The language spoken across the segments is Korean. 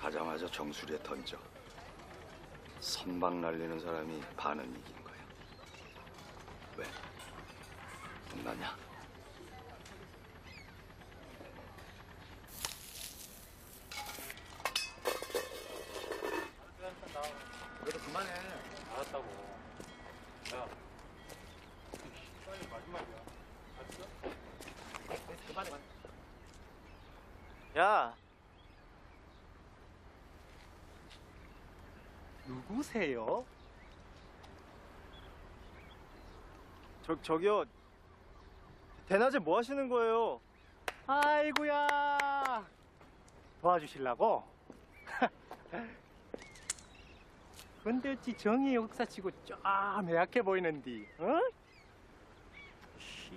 가자마자 정수리에 던져. 선박 날리는 사람이 반은 이긴 거야. 왜? 혼나냐? 그래도 그만해. 알았다고. 야. 빨리 마지막이야. 알았어? 그만해. 야. 누구세요? 저 저기요. 대낮에 뭐 하시는 거예요? 아이고야. 도와주실라고? 근데 어찌 정의의 역사치고 좀 약해 보이는디, 어?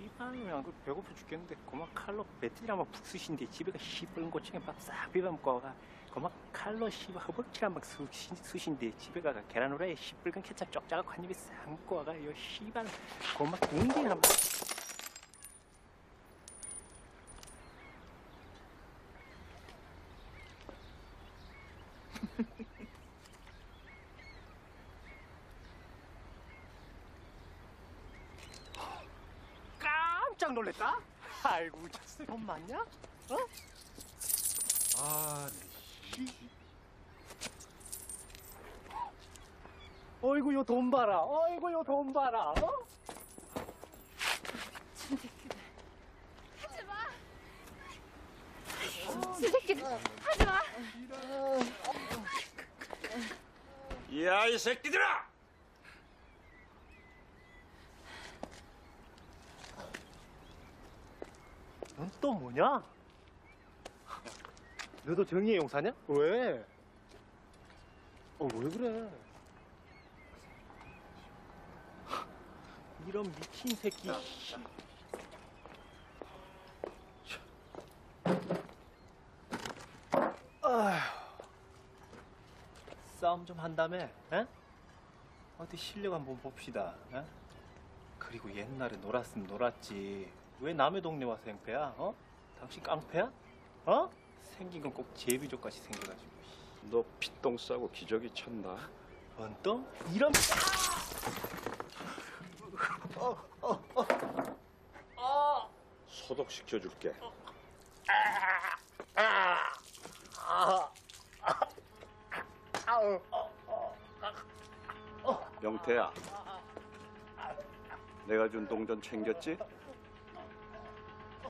씨발이면 그 배고파 죽겠는데. 고마 칼로 배터리 한번 푹 쓰신데 집에가 씨발 고층에 밥싹 비벼먹고 가 고마 칼로 씨발 허벅지 한번 쓰신, 쓰신데 집에 가가 계란 후라이에 씨뿔근 케찹 쪽 짜갖고 한 입에 싹 먹고 와가 요 씨발. 고마 둥기 한번 깜짝 놀랬다. 아이고, 저돈 맞냐? 어? 아, 어이구, 요 돈 봐라. 어이구, 요 돈 봐라. 어? 하지 마. 저 새끼들 하지 마. 야, 이 새끼들아! 넌또 뭐냐? 너도 정의의 용사냐? 왜? 어, 왜 그래? 이런 미친 새끼. 싸움 좀 한다며? 에? 어디 실력 한번 봅시다. 에? 그리고 옛날에 놀았으면 놀았지. 왜 남의 동네 와서 행패야? 어? 당신 깡패야? 어? 생긴 건 꼭 제비족같이 생겨가지고. 너 피똥 싸고 기저귀 쳤나? 원똥? 이런. 소독 시켜줄게. 명태야, 내가 준 동전 챙겼지?